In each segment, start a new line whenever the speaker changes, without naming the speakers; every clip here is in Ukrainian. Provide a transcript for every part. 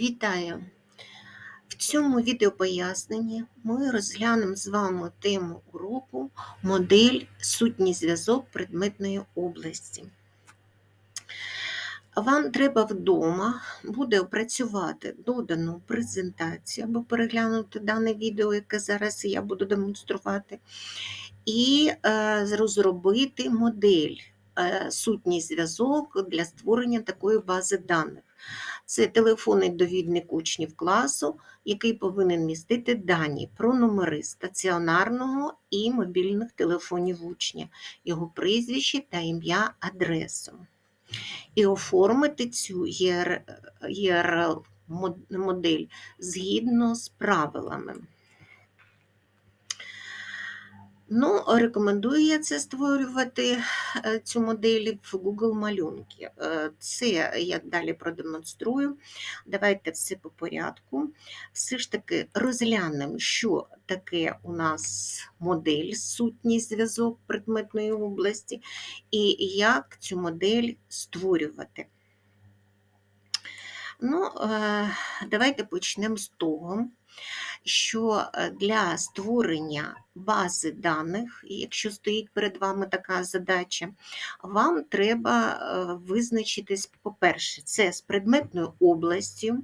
Вітаю! В цьому відеопоясненні ми розглянемо з вами тему уроку модель сутній зв'язок предметної області. Вам треба вдома буде опрацювати додану презентацію або переглянути дане відео, яке зараз я буду демонструвати, і е, розробити модель е, сутній зв'язок для створення такої бази даних. Це телефонний довідник учнів класу, який повинен містити дані про номери стаціонарного і мобільних телефонів учня, його прізвище та ім'я адресу. І оформити цю URL модель згідно з правилами. Ну, рекомендую я це створювати е, цю модель в Google малюнки. Е, це я далі продемонструю. Давайте все по порядку. Все ж таки розглянемо, що таке у нас модель, сутній зв'язок предметної області, і як цю модель створювати. Ну, е, Давайте почнемо з того що е, для створення бази даних, якщо стоїть перед вами така задача, вам треба е, визначитись, по-перше, це з предметною областю.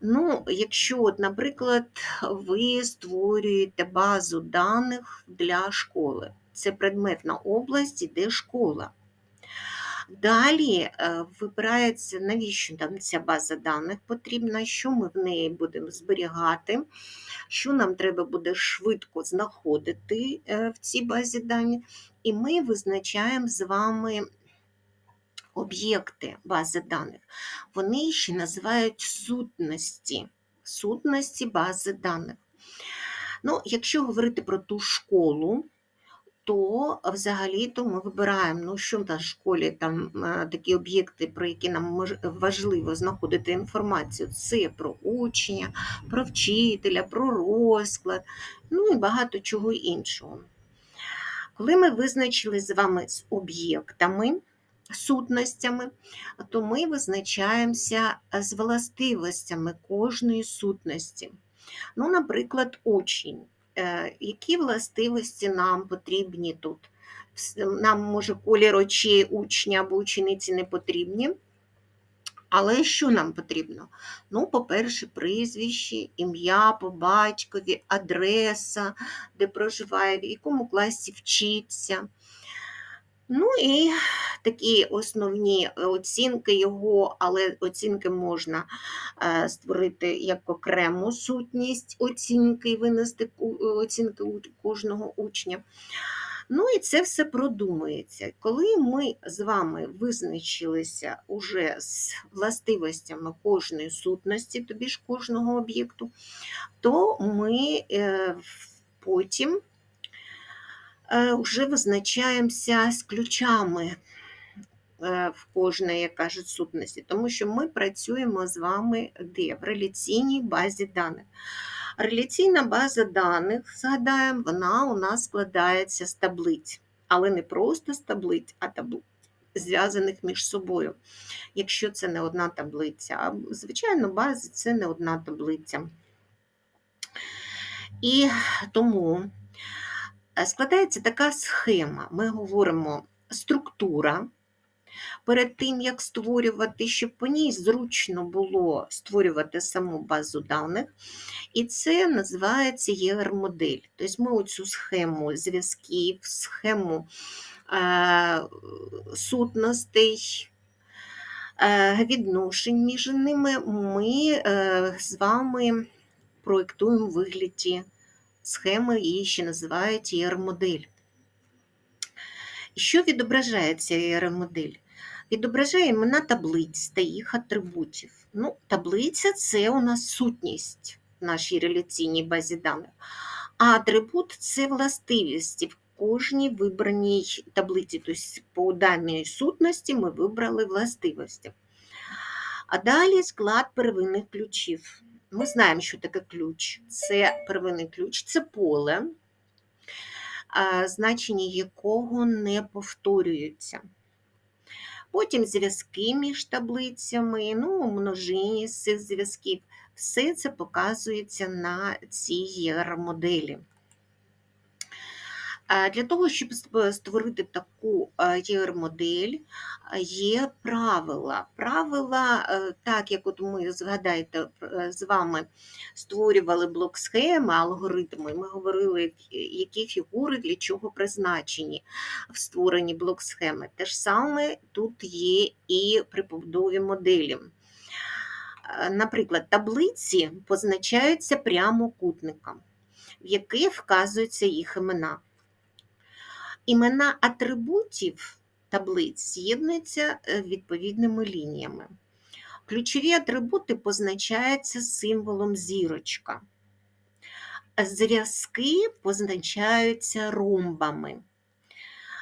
Ну, Якщо, от, наприклад, ви створюєте базу даних для школи, це предметна область, іде школа. Далі е, вибирається, навіщо там ця база даних потрібна, що ми в неї будемо зберігати, що нам треба буде швидко знаходити е, в цій базі даних, і ми визначаємо з вами об'єкти бази даних. Вони ще називають сутності, сутності бази даних. Ну, Якщо говорити про ту школу, то взагалі-то ми вибираємо, ну що в в школі там е, такі об'єкти, про які нам важливо знаходити інформацію. Це про учня, про вчителя, про розклад, ну і багато чого іншого. Коли ми визначили з вами з об'єктами, сутностями, то ми визначаємося з властивостями кожної сутності. Ну, Наприклад, учень. Е, які властивості нам потрібні тут. Нам, може, колір очей учня або учениці не потрібні. Але що нам потрібно? Ну, по-перше, прізвище, ім'я по батькові, адреса, де проживає, в якому класі вчиться. Ну і такі основні оцінки його, але оцінки можна е, створити як окрему сутність оцінки винести оцінки кожного учня. Ну і це все продумується. Коли ми з вами визначилися уже з властивостями кожної сутності, тобі ж кожного об'єкту, то ми е, потім вже е, визначаємося з ключами е, в кожної, як кажуть, сутності, тому що ми працюємо з вами де? В реляційній базі даних. Реляційна база даних, згадаємо, вона у нас складається з таблиць, але не просто з таблиць, а таблиць. Зв'язаних між собою, якщо це не одна таблиця. А звичайно, база це не одна таблиця. І тому складається така схема. Ми говоримо структура. Перед тим, як створювати, щоб по ній зручно було створювати саму базу даних. І це називається ЄР-модель. Тобто ми оцю схему зв'язків, схему е, сутностей, е, відношень між ними ми е, з вами проєктуємо в вигляді схеми її ще називають ER-модель. Що відображає ця ER-модель? Відображає імена таблиць та їх атрибутів. Ну, Таблиця це у нас сутність в нашій реляційній базі даних. А атрибут це властивість в кожній вибраній таблиці, тобто по даній сутності ми вибрали властивості. А далі склад первинних ключів. Ми знаємо, що таке ключ. Це первинний ключ, це поле, значення якого не повторюється. потім зв'язки між таблицями, ну, множині з цих зв'язків. Все це показується на цій ЄР-моделі. Е, Для того, щоб створити таку ЄР-модель, є правила. Правила, е, так як от ми згадайте, е, з вами створювали блок схеми, алгоритми, ми говорили, які фігури для чого призначені в створенні блок схеми. Те ж саме тут є і при побудові моделі. Е, Наприклад, таблиці позначаються прямокутником, в який вказуються їх імена. Імена атрибутів таблиць з'єднуються е, відповідними лініями. Ключові атрибути позначаються символом зірочка. Зв'язки позначаються ромбами,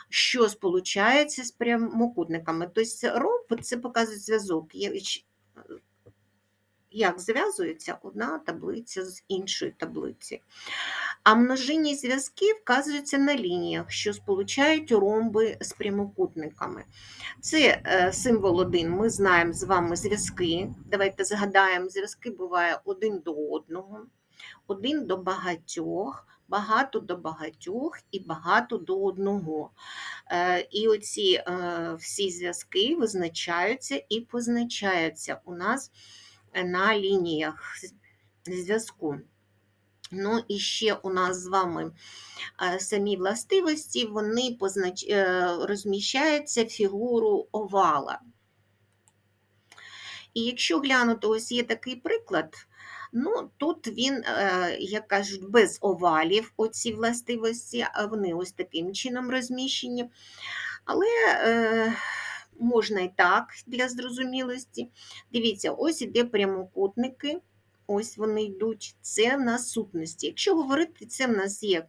що сполучається з прямокутниками. Тобто ромб це показує зв'язок. Як зв'язується одна таблиця з іншою таблиці. А множинні зв'язки вказуються на лініях, що сполучають ромби з прямокутниками. Це е, символ 1. Ми знаємо з вами зв'язки. Давайте згадаємо, зв'язки буває один до одного, один до багатьох, багато до багатьох і багато до одного. Е, І оці е, всі зв'язки визначаються і позначаються у нас на лініях зв'язку. Ну і ще у нас з вами е, самі властивості, вони познач... е, розміщаються в фігуру овала. І якщо глянути, ось є такий приклад, ну тут він, е, як кажуть, без овалів, оці властивості, а вони ось таким чином розміщені. Але можна і так для зрозумілості. Дивіться, ось іде прямокутники. Ось вони йдуть, це в сутності. Якщо говорити, це в нас є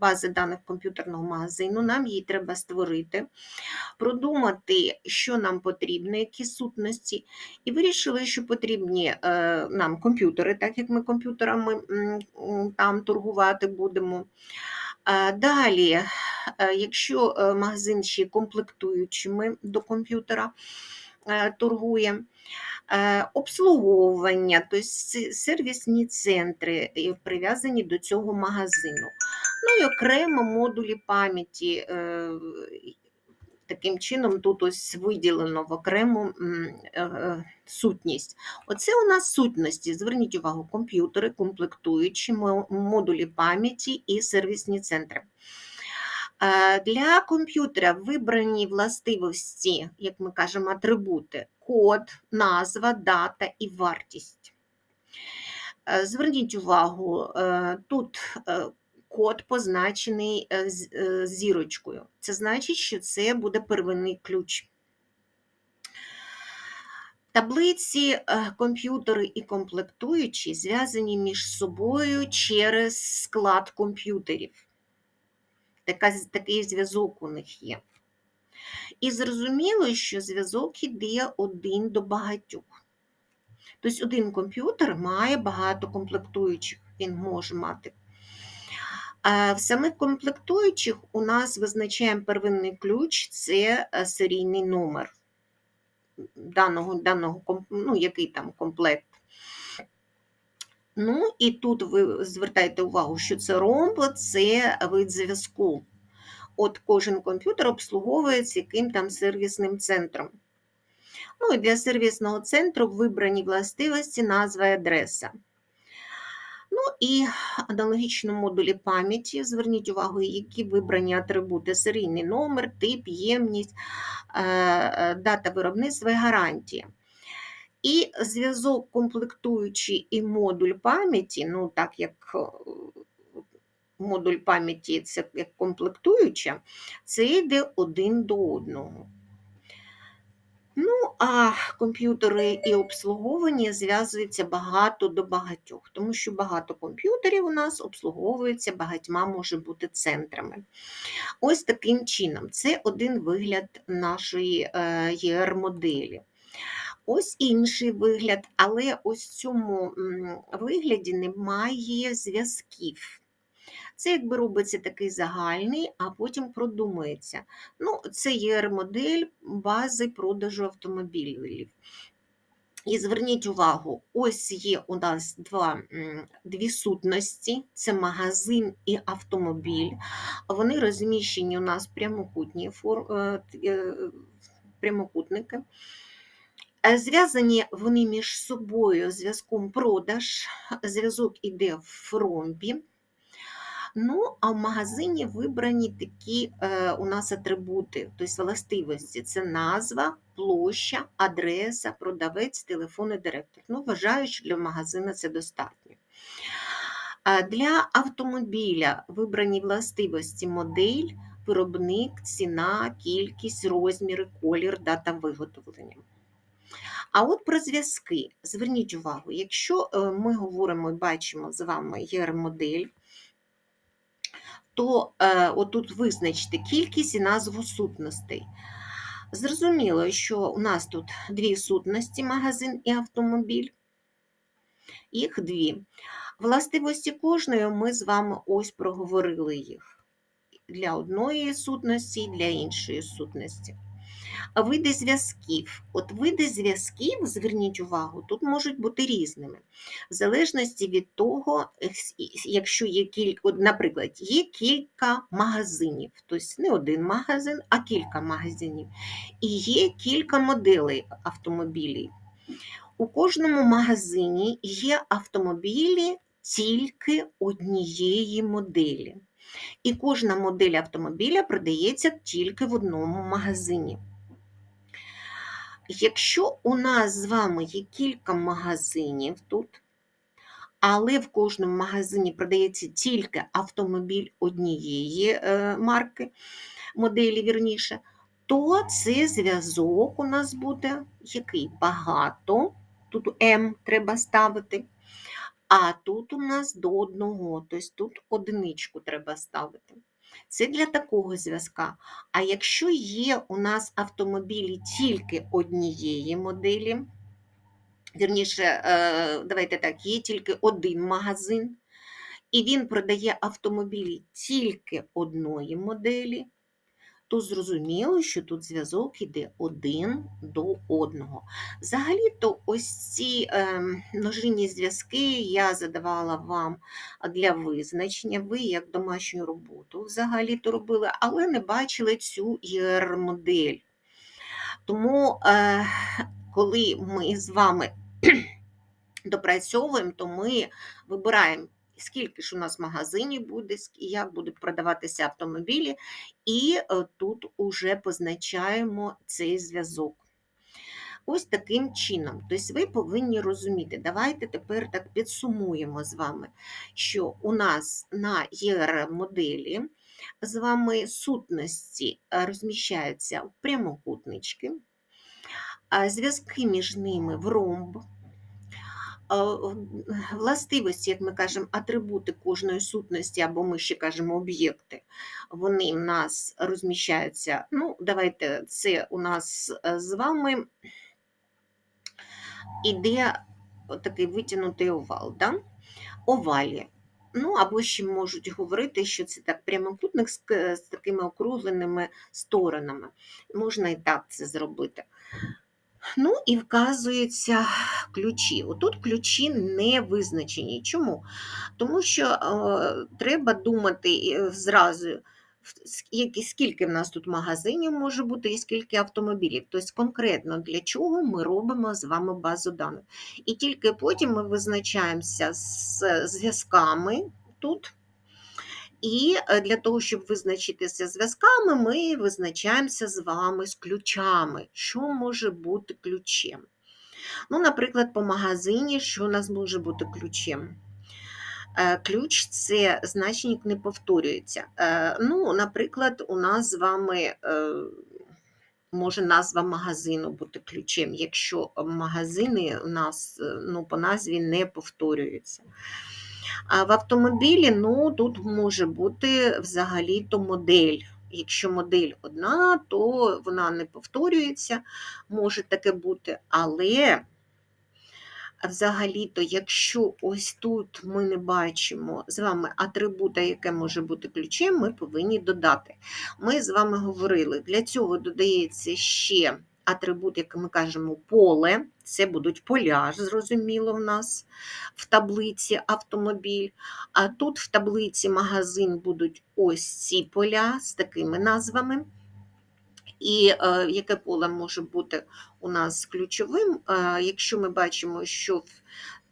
база даних комп'ютерного магазину, нам її треба створити, продумати, що нам потрібно, які сутності, і вирішили, що потрібні е, нам комп'ютери, так як ми комп'ютерами там торгувати будемо. Далі, е, якщо е, магазин ще комплектуючими до комп'ютера е, торгує, обслуговування, тобто сервісні центри прив'язані до цього магазину. Ну і окремо модулі пам'яті. Таким чином, тут ось виділено в окрему е, е, сутність. Оце у нас сутності. Зверніть увагу, комп'ютери, комплектуючі, модулі пам'яті і сервісні центри. Е, Для комп'ютера вибрані властивості, як ми кажемо, атрибути: код, назва, дата і вартість. Зверніть увагу, тут код позначений е, е, зірочкою. Це значить, що це буде первинний ключ. Таблиці, е, комп'ютери і комплектуючі зв'язані між собою через склад комп'ютерів. Такий зв'язок у них є. І зрозуміло, що зв'язок іде один до багатьох. Тобто один комп'ютер має багато комплектуючих, він може мати. В самих комплектуючих у нас визначаємо первинний ключ це е, серійний номер даного, даного ну, який там комплект. Ну і тут ви звертаєте увагу, що це ромб, це вид зв'язку. От кожен комп'ютер обслуговується яким там сервісним центром. Ну і для сервісного центру вибрані властивості, назва і адреса. Ну і аналогічно модулі пам'яті. Зверніть увагу, які вибрані атрибути: серійний номер, тип, ємність, е, е, дата виробництва і гарантія. І зв'язок комплектуючий і модуль пам'яті, ну так як е, модуль пам'яті це як комплектуюча, це йде один до одного. Ну, а комп'ютери і обслуговування зв'язуються багато до багатьох, тому що багато комп'ютерів у нас обслуговуються багатьма може бути центрами. Ось таким чином, це один вигляд нашої ЄР-моделі. Ось інший вигляд, але ось в цьому вигляді немає зв'язків. Це якби робиться такий загальний, а потім продумується. Ну, це є модель бази продажу автомобілів. І зверніть увагу, ось є у нас два, дві сутності: це магазин і автомобіль. Вони розміщені у нас прямокутні. Е, е, прямокутники. Е, зв'язані вони між собою зв'язком продаж, зв'язок іде в ромбі. Ну, а в магазині вибрані такі е, у нас атрибути, тобто властивості це назва, площа, адреса, продавець, телефон і директор. Ну, Вважаю, що для магазину це достатньо. Для автомобіля вибрані властивості модель, виробник, ціна, кількість, розміри, колір, дата виготовлення. А от про зв'язки. Зверніть увагу, якщо е, ми говоримо і бачимо з вами ЄР-модель, то е, отут визначте кількість і назву сутностей. Зрозуміло, що у нас тут дві сутності магазин і автомобіль. Їх дві. Властивості кожної ми з вами ось проговорили їх для одної сутності і для іншої сутності. Види зв'язків. От види зв'язків, зверніть увагу, тут можуть бути різними. В залежності від того, якщо є кілька, наприклад, є кілька магазинів, тобто не один магазин, а кілька магазинів. І є кілька моделей автомобілів. У кожному магазині є автомобілі тільки однієї моделі. І кожна модель автомобіля продається тільки в одному магазині. Якщо у нас з вами є кілька магазинів тут, але в кожному магазині продається тільки автомобіль однієї е, марки, моделі вірніше, то це зв'язок у нас буде який багато. Тут М треба ставити. А тут у нас до одного, тобто тут одиничку треба ставити. Це для такого зв'язка. А якщо є у нас автомобілі тільки однієї моделі, вірніше, е, давайте так, є тільки один магазин, і він продає автомобілі тільки одної моделі, то зрозуміло, що тут зв'язок іде один до одного. Взагалі-то ось ці е, множинні зв'язки я задавала вам для визначення. Ви як домашню роботу взагалі-то робили, але не бачили цю ІР-модель. Тому, е, коли ми з вами допрацьовуємо, то ми вибираємо скільки ж у нас магазинів буде, як будуть продаватися автомобілі, і е, тут уже позначаємо цей зв'язок. Ось таким чином. Тобто ви повинні розуміти, давайте тепер так підсумуємо з вами, що у нас на ЄР-моделі з вами сутності е, розміщаються в прямокутнички, зв'язки між ними в ромб властивості, як ми кажемо, атрибути кожної сутності, або ми ще кажемо об'єкти, вони в нас розміщаються. Ну, давайте це у нас е, з вами іде такий витягнутий овал. Да? Овалі. Ну, або ще можуть говорити, що це так прямокутник з, з такими округленими сторонами. Можна і так це зробити. Ну і вказуються ключі. Отут ключі не визначені. Чому? Тому що е, треба думати е, зразу, скільки в нас тут магазинів може бути і скільки автомобілів. Тобто конкретно для чого ми робимо з вами базу даних. І тільки потім ми визначаємося з зв'язками тут. І е, для того, щоб визначитися зв'язками, ми визначаємося з вами з ключами. Що може бути ключем? Ну, Наприклад, по магазині, що у нас може бути ключем? Е, ключ це значник не повторюється. Е, ну, Наприклад, у нас з вами може назва магазину бути ключем, якщо магазини у нас ну, по назві не повторюються. А в автомобілі ну, тут може бути взагалі-то модель. Якщо модель одна, то вона не повторюється, може таке бути, але взагалі-то, якщо ось тут ми не бачимо з вами атрибута, яке може бути ключем, ми повинні додати. Ми з вами говорили, для цього додається ще атрибут, як ми кажемо, поле. Це будуть поля, зрозуміло, в нас в таблиці автомобіль. А тут в таблиці магазин будуть ось ці поля з такими назвами. І е, яке поле може бути у нас ключовим? Е, якщо ми бачимо, що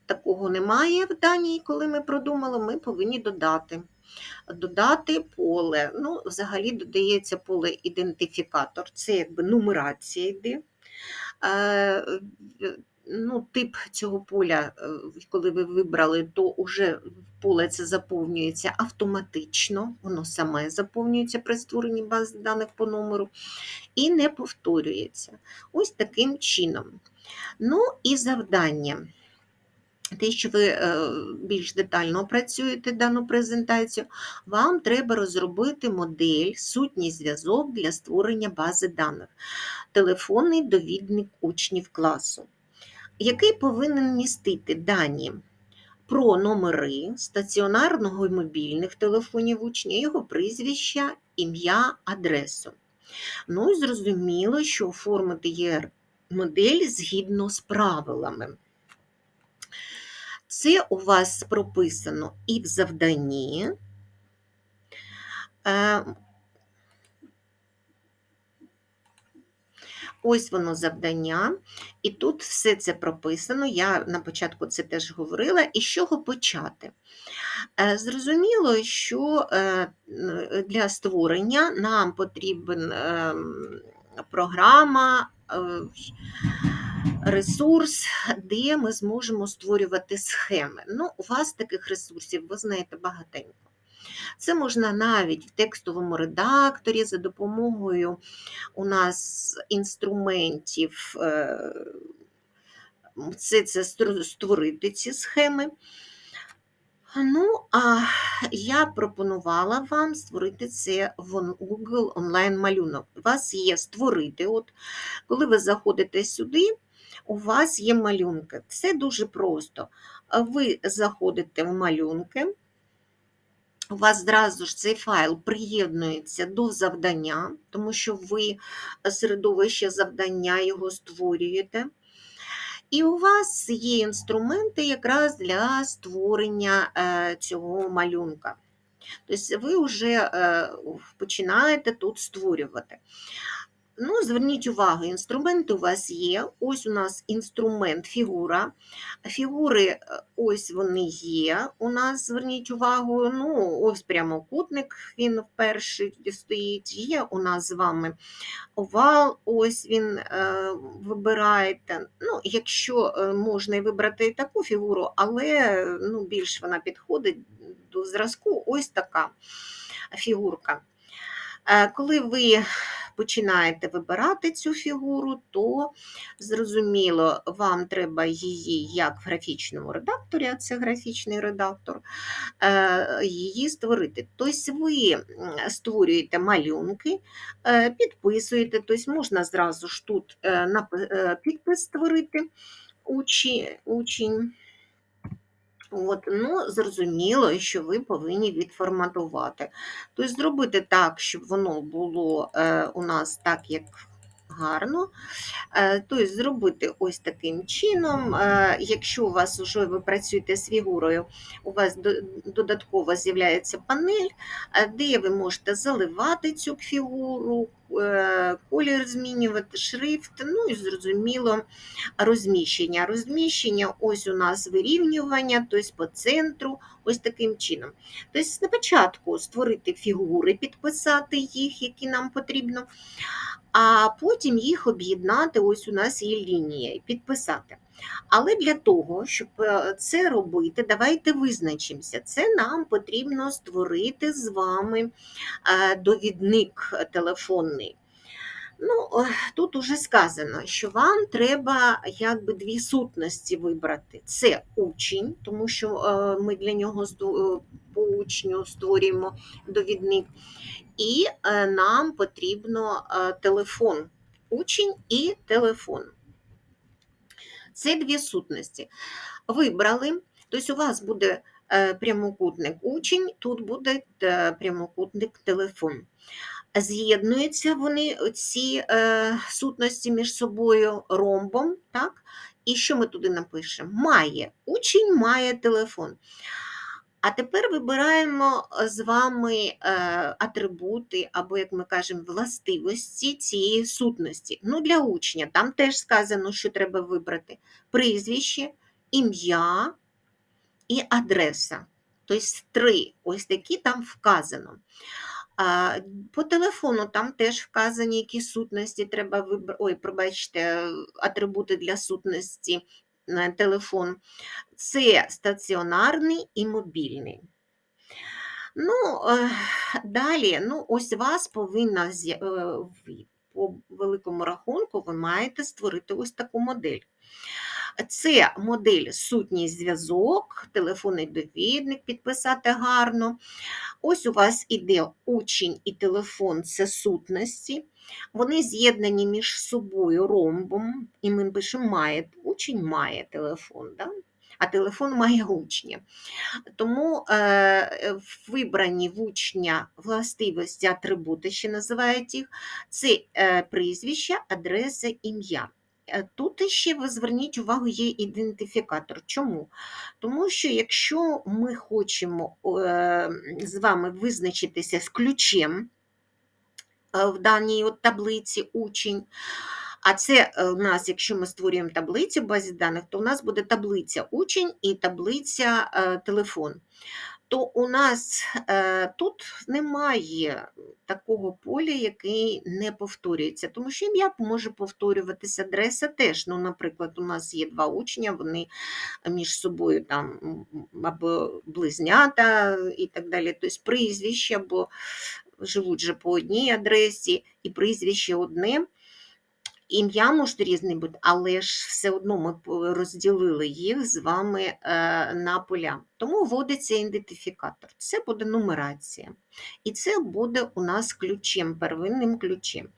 такого немає в даній, коли ми продумали, ми повинні додати. Додати поле. Ну, Взагалі додається поле ідентифікатор, це якби нумерація йде. Е, ну, Тип цього поля, е, коли ви вибрали, то вже поле це заповнюється автоматично, воно саме заповнюється при створенні бази даних по номеру і не повторюється. Ось таким чином. Ну і завдання. Те, що ви е, більш детально опрацюєте дану презентацію, вам треба розробити модель, сутній зв'язок для створення бази даних, телефонний довідник учнів класу, який повинен містити дані про номери стаціонарного і мобільних телефонів учня, його прізвища, ім'я, адресу. Ну і зрозуміло, що оформити є модель згідно з правилами. Це у вас прописано і в завданні. Е, ось воно завдання, і тут все це прописано. Я на початку це теж говорила, і з чого почати. Е, зрозуміло, що е, для створення нам потрібен ем, програма ресурс, де ми зможемо створювати схеми. Ну, У вас таких ресурсів, ви знаєте, багатенько. Це можна навіть в текстовому редакторі за допомогою у нас інструментів це, це створити ці схеми. Ну, а я пропонувала вам створити це в Google онлайн-малюнок. У вас є створити. От, Коли ви заходите сюди, у вас є малюнки. Це дуже просто. Ви заходите в малюнки, у вас зразу ж цей файл приєднується до завдання, тому що ви середовище завдання його створюєте. І у вас є інструменти якраз для створення е, цього малюнка. Тобто ви вже е, починаєте тут створювати. Ну, Зверніть увагу, інструменти у вас є. Ось у нас інструмент фігура. Фігури, е, ось вони є. У нас, зверніть увагу, ну, ось прямокутник, він вперше стоїть. Є у нас з вами овал, ось він е, вибираєте. Ну, Якщо е, можна вибрати таку фігуру, але ну, більш вона підходить до зразку, ось така фігурка. Е, коли ви починаєте вибирати цю фігуру, то зрозуміло, вам треба її як в графічному редакторі, а це графічний редактор, е, її створити. Тобто ви створюєте малюнки, е, підписуєте, тобто можна зразу ж тут підпис створити учень. От, ну, Зрозуміло, що ви повинні відформатувати. Тобто зробити так, щоб воно було е, у нас так, як гарно. Е, тобто зробити ось таким чином. Е, якщо у вас вже ви працюєте з фігурою, у вас додатково з'являється панель, е, де ви можете заливати цю фігуру, колір змінювати, шрифт, ну і зрозуміло розміщення. Розміщення, ось у нас вирівнювання, тобто по центру, ось таким чином. Тобто, спочатку створити фігури, підписати їх, які нам потрібно а потім їх об'єднати. Ось у нас є лінія підписати. Але для того, щоб е, це робити, давайте визначимося. Це нам потрібно створити з вами е, довідник телефонний. Ну, е, Тут уже сказано, що вам треба якби дві сутності вибрати. Це учень, тому що ми для нього по учню створюємо довідник і е, нам потрібно е, телефон, учень і телефон. Це дві сутності. Вибрали, тобто у вас буде е, прямокутник учень, тут буде е, прямокутник телефон. З'єднуються вони ці е, сутності між собою ромбом, так? І що ми туди напишемо? Має. Учень має телефон. А тепер вибираємо з вами е, атрибути, або, як ми кажемо, властивості цієї сутності. Ну, для учня там теж сказано, що треба вибрати прізвище, ім'я і адреса. Тобто три, ось такі там вказано. По телефону там теж вказані, які сутності треба вибрати. Ой, пробачте, атрибути для сутності телефон. Це стаціонарний і мобільний. Ну, е, далі, ну, ось вас повинна е, по великому рахунку, ви маєте створити ось таку модель. Це модель сутність зв'язок, телефонний довідник підписати гарно. Ось у вас іде учень і телефон це сутності. Вони з'єднані між собою ромбом, і ми пишемо має. Учень має телефон, да? а телефон має учня. Тому е, вибрані в учня властивості, атрибути, ще називають їх, це е, прізвище, адреса, ім'я. Е, Тут ще ви зверніть увагу, є ідентифікатор. Чому? Тому що якщо ми хочемо е, з вами визначитися з ключем в даній от таблиці учень, а це е, у нас, якщо ми створюємо таблицю в базі даних, то у нас буде таблиця учень і таблиця е, телефон. То у нас е, тут немає такого поля, який не повторюється, тому що ім'я може повторюватися, адреса теж. Ну, наприклад, у нас є два учня, вони між собою там або близнята і так далі, тобто прізвище, або живуть же по одній адресі, і прізвище одне. Ім'я може різне бути, але ж все одно ми розділили їх з вами е, на поля. Тому вводиться ідентифікатор. Це буде нумерація. І це буде у нас ключем, первинним ключем.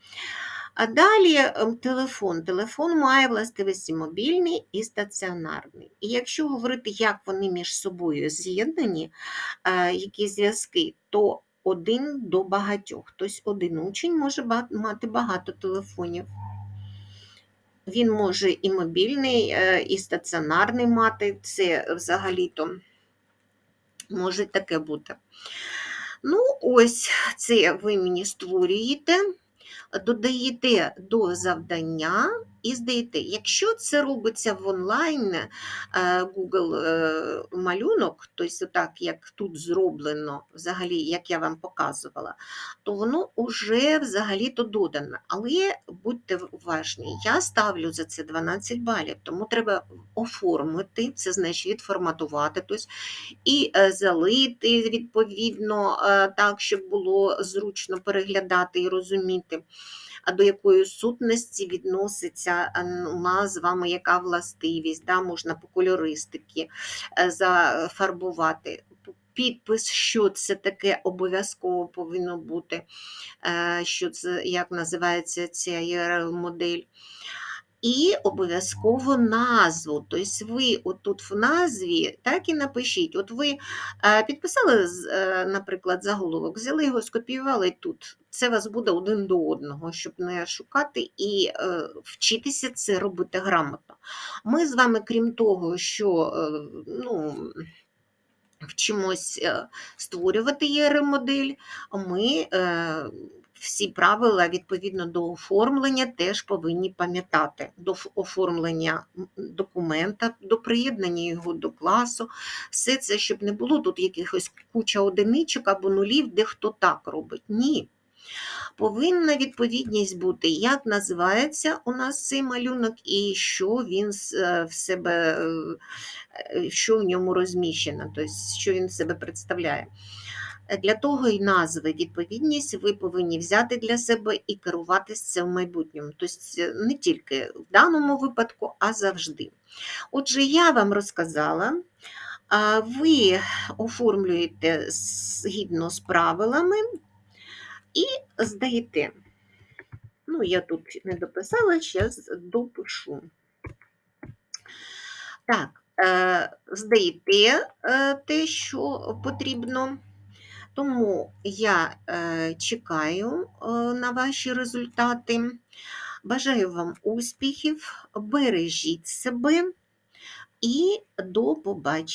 А далі ем, телефон. Телефон має властивості мобільний і стаціонарний. І якщо говорити, як вони між собою з'єднані, е, які зв'язки, то один до багатьох. Тобто один учень може мати багато телефонів. Він може і мобільний, е, і стаціонарний мати. Це взагалі-то може таке бути. Ну, ось це ви мені створюєте, додаєте до завдання і здаєте. Якщо це робиться в онлайн е, Google е, малюнок, тобто так, як тут зроблено, взагалі, як я вам показувала, то воно вже взагалі-то додано. Але будьте уважні, я ставлю за це 12 балів, тому треба оформити, це значить відформатувати, тобто і е, залити відповідно так, щоб було зручно переглядати і розуміти, а до якої сутності відноситься е, у нас з вами яка властивість, да, можна по кольористики е, зафарбувати. Підпис, що це таке обов'язково повинно бути, е, що це як називається ця URL-модель. І обов'язково назву. Тобто ви отут в назві так і напишіть. От ви е, підписали, е, наприклад, заголовок, взяли його, скопіювали тут. Це вас буде один до одного, щоб не шукати і е, вчитися це робити грамотно. Ми з вами, крім того, що ну, вчимось створювати ЄР-модель, ми всі правила відповідно до оформлення теж повинні пам'ятати. До оформлення документа, до приєднання його до класу. Все це, щоб не було тут якихось куча одиничок або нулів, де хто так робить. Ні. Повинна відповідність бути, як називається у нас цей малюнок і що він е, в себе, е, е, що в ньому розміщено, тобто що він в себе представляє. Для того і назви відповідність ви повинні взяти для себе і керуватися це в майбутньому. Тобто не тільки в даному випадку, а завжди. Отже, я вам розказала, ви оформлюєте згідно з правилами і здаєте. Ну, я тут не дописала, зараз допишу. Так, е, здаєте е, те, що потрібно. Тому я е, чекаю на ваші результати. Бажаю вам успіхів, бережіть себе і до побачення.